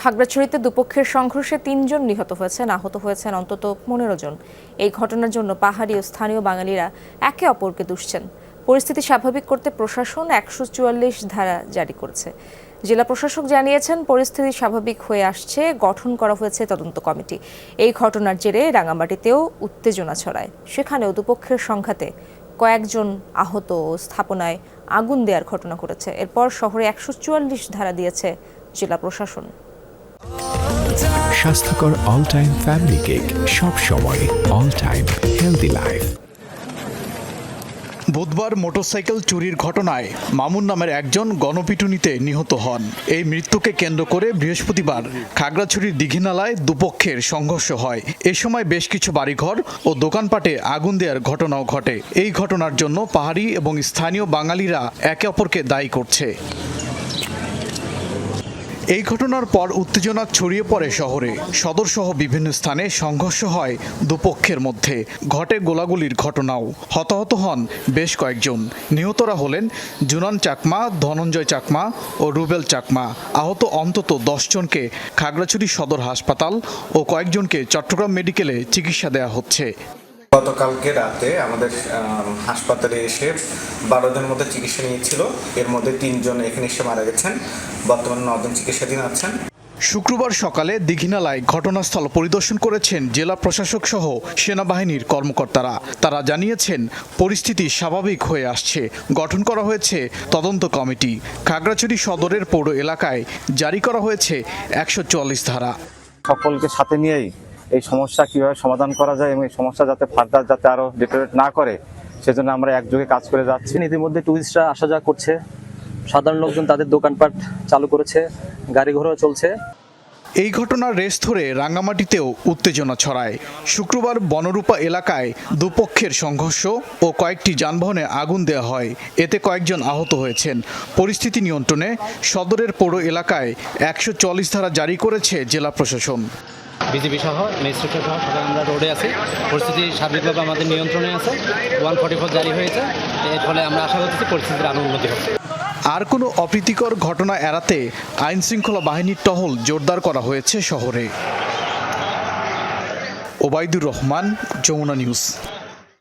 খাগড়াছড়িতে দুপক্ষের সংঘর্ষে তিনজন নিহত হয়েছেন, আহত হয়েছেন অন্তত পনেরো জন। এই ঘটনার জন্য পাহাড়ি ও স্থানীয় বাঙালিরা একে অপরকে দুষছেন। পরিস্থিতি স্বাভাবিক করতে প্রশাসন একশো চুয়াল্লিশ ধারা জারি করেছে। জেলা প্রশাসক জানিয়েছেন, পরিস্থিতি স্বাভাবিক হয়ে আসছে, গঠন করা হয়েছে তদন্ত কমিটি। এই ঘটনার জেরে রাঙামাটিতেও উত্তেজনা ছড়ায়। সেখানেও দুপক্ষের সংঘাতে কয়েকজন আহত ও স্থাপনায় আগুন দেওয়ার ঘটনা ঘটেছে। এরপর শহরে একশো চুয়াল্লিশ ধারা দিয়েছে জেলা প্রশাসন। স্বাস্থ্যকর অল টাইম ফ্যামিলি কেক সব সময় অল টাইম হেলদি লাইফ বুধবার মোটরসাইকেল চুরির ঘটনায় মামুন নামের একজন গণপিটুনিতে নিহত হন। এই মৃত্যুকে কেন্দ্র করে বৃহস্পতিবার খাগড়াছড়ির দীঘিনালায় দুপক্ষের সংঘর্ষ হয়। এ সময় বেশ কিছু বাড়িঘর ও দোকানপাটে আগুন দেওয়ার ঘটনাও ঘটে। এই ঘটনার জন্য পাহাড়ি এবং স্থানীয় বাঙালিরা একে অপরকে দায়ী করছে। এই ঘটনার পর উত্তেজনা ছড়িয়ে পড়ে শহরে। সদরসহ বিভিন্ন স্থানে সংঘর্ষ হয় দুপক্ষের মধ্যে। ঘটে গোলাগুলির ঘটনাও। হতাহত হন বেশ কয়েকজন। নিহতরা হলেন জুনান চাকমা, ধনঞ্জয় চাকমা ও রুবেল চাকমা। আহত অন্তত জনকে খাগড়াছড়ি সদর হাসপাতাল ও কয়েকজনকে চট্টগ্রাম মেডিকেলে চিকিৎসা দেওয়া হচ্ছে। গতকালকে রাতে আমাদের হাসপাতালে এসে বারো জনের মধ্যে চিকিৎসা নিয়েছিল। এর মধ্যে তিনজন এখানে এসে মারা গেছেন। বর্তমানে নজন চিকিৎসাধীন আছেন। শুক্রবার সকালে দীঘিনালায় ঘটনাস্থল পরিদর্শন করেছেন জেলা প্রশাসক সহ সেনাবাহিনীর কর্মকর্তারা। তারা জানিয়েছেন পরিস্থিতি স্বাভাবিক হয়ে আসছে। গঠন করা হয়েছে তদন্ত কমিটি। খাগড়াছড়ি সদরের পৌর এলাকায় জারি করা হয়েছে একশো চুয়াল্লিশ ধারা। সকলকে সাথে নিয়েই এই সমস্যা কীভাবে সমাধান করা যায় এবং এই সমস্যা যাতে ফার্দার যাতে আরও ডিটোরেট না করে সেজন্য আমরা একযোগে কাজ করে যাচ্ছি। ইতিমধ্যে টুরিস্টরা আসা যাওয়া করছে। সাধারণ লোকজন তাদের দোকানপাট চালু করেছে গাড়ি ঘোড়াও চলছে। এই ঘটনার রেশ ধরে রাঙ্গামাটিতেও উত্তেজনা ছড়ায়। শুক্রবার বনরূপা এলাকায় দুপক্ষের সংঘর্ষ ও কয়েকটি যানবাহনে আগুন দেওয়া হয়। এতে কয়েকজন আহত হয়েছেন। পরিস্থিতি নিয়ন্ত্রণে সদরের পৌর এলাকায় একশো চল্লিশ ধারা জারি করেছে জেলা প্রশাসন। বিজেপি সহ ম্যাজিস্ট্রেট সহ সবাই আমরা রোডে আছি। পরিস্থিতি সার্বিকভাবে আমাদের নিয়ন্ত্রণে আছে। ওয়ান ফর্টি ফোর জারি হয়েছে। এর ফলে আমরা আশা করতেছি পরিস্থিতির আরও উন্নতি হবে। আর কোনো অপ্রীতিকর ঘটনা এড়াতে আইন শৃঙ্খলা বাহিনীর টহল জোরদার করা হয়েছে শহরে। ওবায়দুর রহমান, যমুনা নিউজ।